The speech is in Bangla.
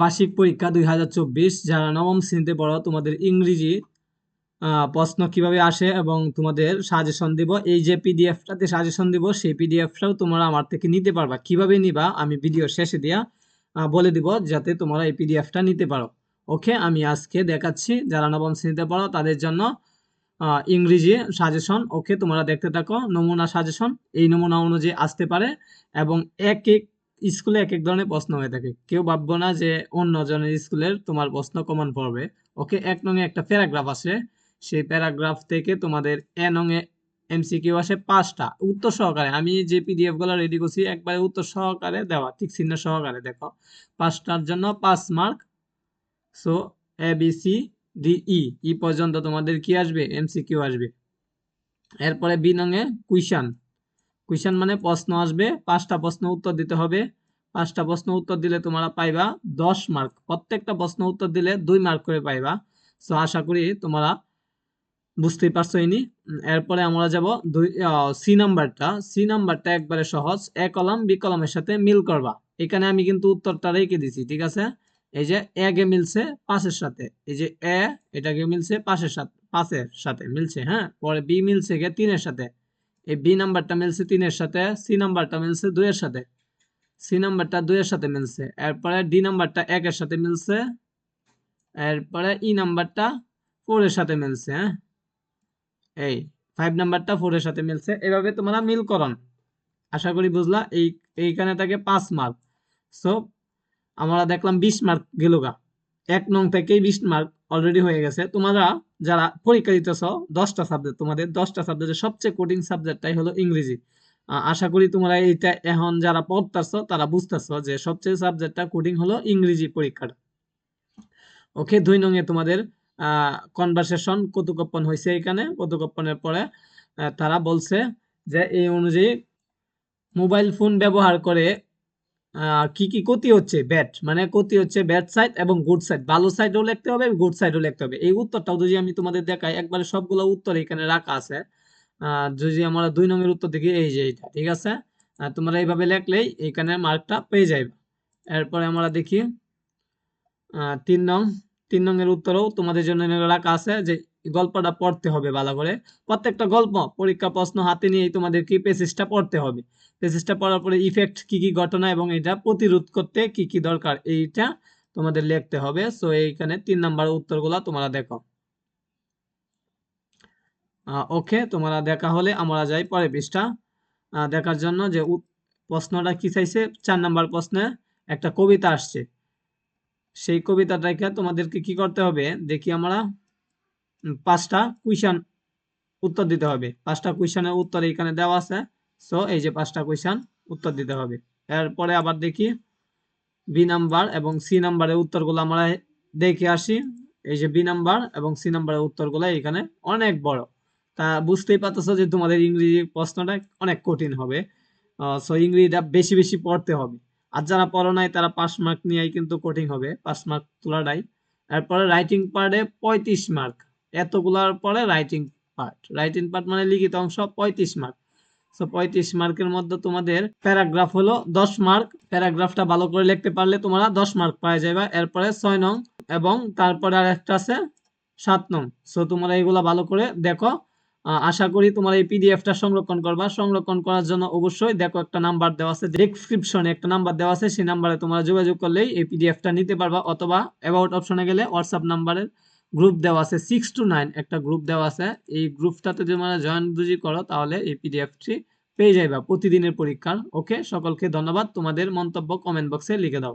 বার্ষিক পরীক্ষা দুই হাজার চব্বিশ, যারা নবম শ্রেণীতে পড়ো, তোমাদের ইংরেজি প্রশ্ন কীভাবে আসে এবং তোমাদের সাজেশন দিব, এই যে পিডিএফটাতে সাজেশন দিব, সেই পিডিএফটাও তোমরা আমার থেকে নিতে পারবা। কীভাবে নিবা, আমি ভিডিও শেষে দিয়া বলে দিব, যাতে তোমরা এই পিডিএফটা নিতে পারো। ওকে, আমি আজকে দেখাচ্ছি, যারা নবম শ্রেণীতে পড়ো, তাদের জন্য ইংরেজি সাজেশন ওকে, তোমরা দেখতে থাকো, নমুনা সাজেশন এই নমুনা অনুযায়ী আসতে পারে এবং এক এক স্কুলে এক এক ধরনের প্রশ্ন হয়ে থাকে। কেউ ভাববো না যে অন্য জনের স্কুলের তোমার প্রশ্ন কমন পড়বে। ওকে, এক নঙে একটা প্যারাগ্রাফ আসে। সেই প্যারাগ্রাফ থেকে তোমাদের এ নং নঙে এমসিকিউ আসে পাঁচটা। উত্তর সহকারে, আমি যে পিডিএফগুলো রেডি করছি, একবারে উত্তর সহকারে দেওয়া। ঠিক চিহ্ন সহকারে, দেখো। পাঁচটার জন্য পাঁচ mark so A B C D E E পর্যন্ত তোমাদের কি আসবে? এমসিকিউ আসবে। এরপরে বি নঙে কুইশন কুইশন মানে প্রশ্ন আসবে, পাঁচটা প্রশ্ন উত্তর দিতে হবে। পাঁচটা প্রশ্ন উত্তর দিলে তোমরা পাইবা দশ মার্ক প্রত্যেকটা প্রশ্ন উত্তর দিলে দুই মার্ক করে পাইবা। সো আশা করি তোমরা বুঝতেই পারছ ইনি। এরপরে আমরা যাব দুই সি নাম্বারটা সি নাম্বারটা একবারে সহজ। এ কলাম বি কলামের সাথে মিল করবা। এখানে আমি কিন্তু উত্তরটা রেখে দিছি, ঠিক আছে? এই যে এ গে মিলছে পাঁচের সাথে। এই যে এ এটাকে মিলছে পাঁচের সাথে পাঁচের সাথে মিলছে হ্যাঁ? পরে বি মিলছে গে তিনের সাথে। এই বি নাম্বারটা মিলছে তিনের সাথে, সি নাম্বারটা মিলছে দুইয়ের সাথে। সি নাম্বারটা দুইয়ের সাথে মিলছে, এরপরে ডি নাম্বারটা একের সাথে মিলছে, এরপরে ই নাম্বারটা ফোরের সাথে মিলছে হ্যাঁ? এই ফাইভ নাম্বারটা ফোরের সাথে মিলছে, এভাবে তোমরা মিল করন আশা করি বুঝলা, এই, এইখানে থাকে পাঁচ মার্ক। সো আমরা দেখলাম বিশ মার্ক গেল গা। এক নং থেকে বিশ মার্ক অলরেডি হয়ে গেছে। তোমরা যারা পরীক্ষা দিতেছ, দশটা সাবজেক্ট তোমাদের দশটা সাবজেক্টের সবচেয়ে কঠিন সাবজেক্টটাই হলো ইংরেজি। আশা করি তোমরা এইটা এখন যারা পড়তেছ, তারা বুঝতেছ যে সবচেয়ে সাবজেক্টটা কঠিন হলো ইংরেজি পরীক্ষাটা ওকে দুই নং এ তোমাদের কনভারসেশন কতুকপ্পন হয়েছে এখানে? কতুকপ্পনের পরে তারা বলছে যে এই অনুযায়ী মোবাইল ফোন ব্যবহার করে কি কি ক্ষতি হচ্ছে? ব্যাট মানে ক্ষতি হচ্ছে ব্যাট সাইড এবং গুড সাইড ভালো সাইডও লিখতে হবে গুড সাইডও লিখতে হবে। এই উত্তরটাও যদি আমি তোমাদের দেখাই, একবারে সবগুলো উত্তর এখানে রাখা আছে। যদি আমরা দুই নঙের উত্তর দেখি, এই যে এইটা, ঠিক আছে? তোমরা এইভাবে লিখলেই এখানে মার্কটা পেয়ে যাবে এরপরে আমরা দেখি তিন নং, তিন নংয়ের উত্তরও তোমাদের জন্য রাখা আছে যে গল্পটা পড়তে হবে ভালো করে। প্রত্যেকটা গল্প, পরীক্ষা, প্রশ্ন হাতে নিয়েই তোমাদের কি পেসিসটা পড়তে হবে। পেসিসটা পড়ার পরে ইফেক্ট কি কি ঘটনা এবং এটা প্রতিরোধ করতে কি কি দরকার, এইটা তোমাদের লিখতে হবে। সো এইখানে তিন নাম্বার উত্তরগুলো তোমরা দেখো। ওকে তোমরা দেখা হলে আমরা যাই পরে পৃষ্ঠা। দেখার জন্য যে প্রশ্নটা কি চাইছে? চার নাম্বার প্রশ্নে একটা কবিতা আসছে। সেই কবিতাটাকে তোমাদেরকে কি করতে হবে? দেখি আমরা। পাঁচটা কুইশন উত্তর দিতে হবে। পাঁচটা কুইশনের উত্তর এখানে দেওয়া আছে। সো এই যে পাঁচটা কুইশন উত্তর দিতে হবে। এরপরে আবার দেখি। বি নাম্বার এবং সি নাম্বারের উত্তরগুলো আমরা দেখে আসি। এই যে বি নাম্বার এবং সি নাম্বারের উত্তরগুলো এখানে অনেক বড়। তা বুঝতেই পারতেছো যে তোমাদের ইংরেজি প্রশ্নটা অনেক কঠিন হবে। সো ইংরেজিটা বেশি বেশি পড়তে হবে। আর যারা পড়ো নাই, তারা পাঁচ মার্ক নিয়েই কিন্তু কঠিন হবে। পাঁচ মার্ক তোলাটাই। এরপরে রাইটিং পার্টে পঁয়ত্রিশ মার্ক এতগুলার পরে রাইটিং পার্ট রাইটিং পার্ট মানে লিখিত অংশ পঁয়ত্রিশ মার্ক সো পঁয়ত্রিশ মার্কের মধ্যে তোমাদের প্যারাগ্রাফ হলো দশ মার্ক প্যারাগ্রাফটা ভালো করে লিখতে পারলে তোমরা দশ মার্ক পাওয়া যাবে এরপরে ছয় নং এবং তারপরে আর একটা আছে সাত নং। সো তোমরা এগুলা ভালো করে দেখো। আশা করি তোমরা এই পিডিএফটা সংরক্ষণ করবা। সংরক্ষণ করার জন্য অবশ্যই দেখো একটা নাম্বার দেওয়া আছে ডেসক্রিপশনে একটা নাম্বার দেওয়া আছে। সেই নাম্বারে তোমরা যোগাযোগ করলেই এই পিডিএফটা নিতে পারবা অথবা অ্যাবাউট অপশনে গেলে হোয়াটসঅ্যাপ নাম্বারের গ্রুপ দেওয়া আছে সিক্স টু নাইন একটা গ্রুপ দেওয়া আছে। এই গ্রুপটাতে যদি মানে জয়েন বুঝি করো, তাহলে এই পিডিএফটি পেয়ে যাইবা প্রতিদিনের পরীক্ষার। ওকে সকলকে ধন্যবাদ। তোমাদের মন্তব্য কমেন্ট বক্সে লিখে দাও।